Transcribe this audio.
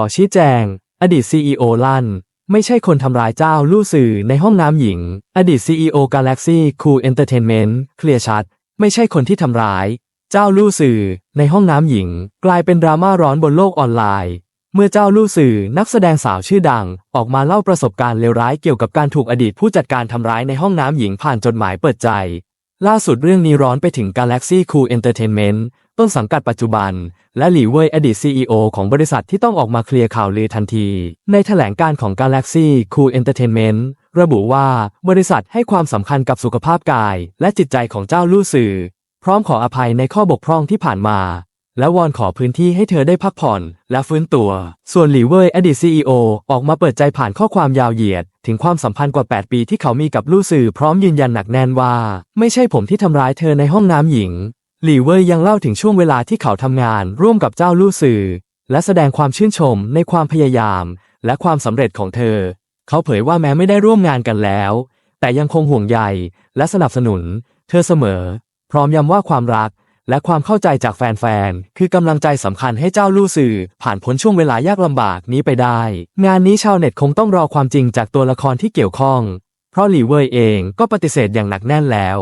อชี้แจง อดีต CEO ลั่น ไม่ใช่คนทำร้ายเจ้าลู่สื่อในห้องน้ำหญิง อดีต CEO Galaxy Cool Entertainment เคลียร์ชัด ไม่ใช่คนที่ทำร้าย เจ้าลู่สื่อในห้องน้ำหญิง กลายเป็นดราม่าร้อนบนโลกออนไลน์ เมื่อเจ้าลู่สื่อนักแสดงสาวชื่อดัง ออกมาเล่าประสบการณ์เลวร้ายเกี่ยวกับการถูกอดีตผู้จัดการทำร้ายในห้องน้ำหญิงผ่านจดหมายเปิดใจ ล่าสุดเรื่องนี้ร้อนไปถึง Galaxy Cool Entertainment ต้นสังกัดปัจจุบัน และหลี่เว่ยอดีต CEO ของบริษัทที่ต้องออกมาเคลียร์ข่าวลือทันที ในแถลงการของ Galaxy Cool Entertainment ระบุว่าบริษัทให้ความสำคัญกับสุขภาพกาย และจิตใจของเจ้าลู่สื่อ พร้อมขออภัยในข้อบกพร่องที่ผ่านมา และวอนขอพื้นที่ให้เธอได้พักผ่อนและฟื้นตัว ส่วนหลีเว่ยอดีต CEO ออกมาเปิดใจผ่านข้อความยาวเหยียด ถึงความสัมพันธ์กว่า 8 ปีที่เขามีกับลู่สื่อพร้อมยืนยันหนักแน่นว่า ไม่ใช่ผมที่ทำร้ายเธอในห้องน้ำหญิง หลีเว่ยยังเล่าถึงช่วงเวลาที่เขาทำงานร่วมกับเจ้าลู่สื่อ และแสดงความชื่นชมในความพยายาม และความสำเร็จของเธอ เขาเผยว่าแม้ไม่ได้ร่วมงานกันแล้ว แต่ยังคงห่วงใยและสนับสนุน เธอเสมอ พร้อมย้ำว่าความรัก และความเข้าใจจากแฟนๆ คือกำลังใจสำคัญให้เจ้าลู่สื่อ ผ่านพ้นช่วงเวลายากลำบากนี้ไปได้ งานนี้ชาวเน็ตคงต้องรอความจริงจากตัวละครที่เกี่ยวข้อง เพราะหลี่เว่ยเองก็ปฏิเสธอย่างหนักแน่นแล้ว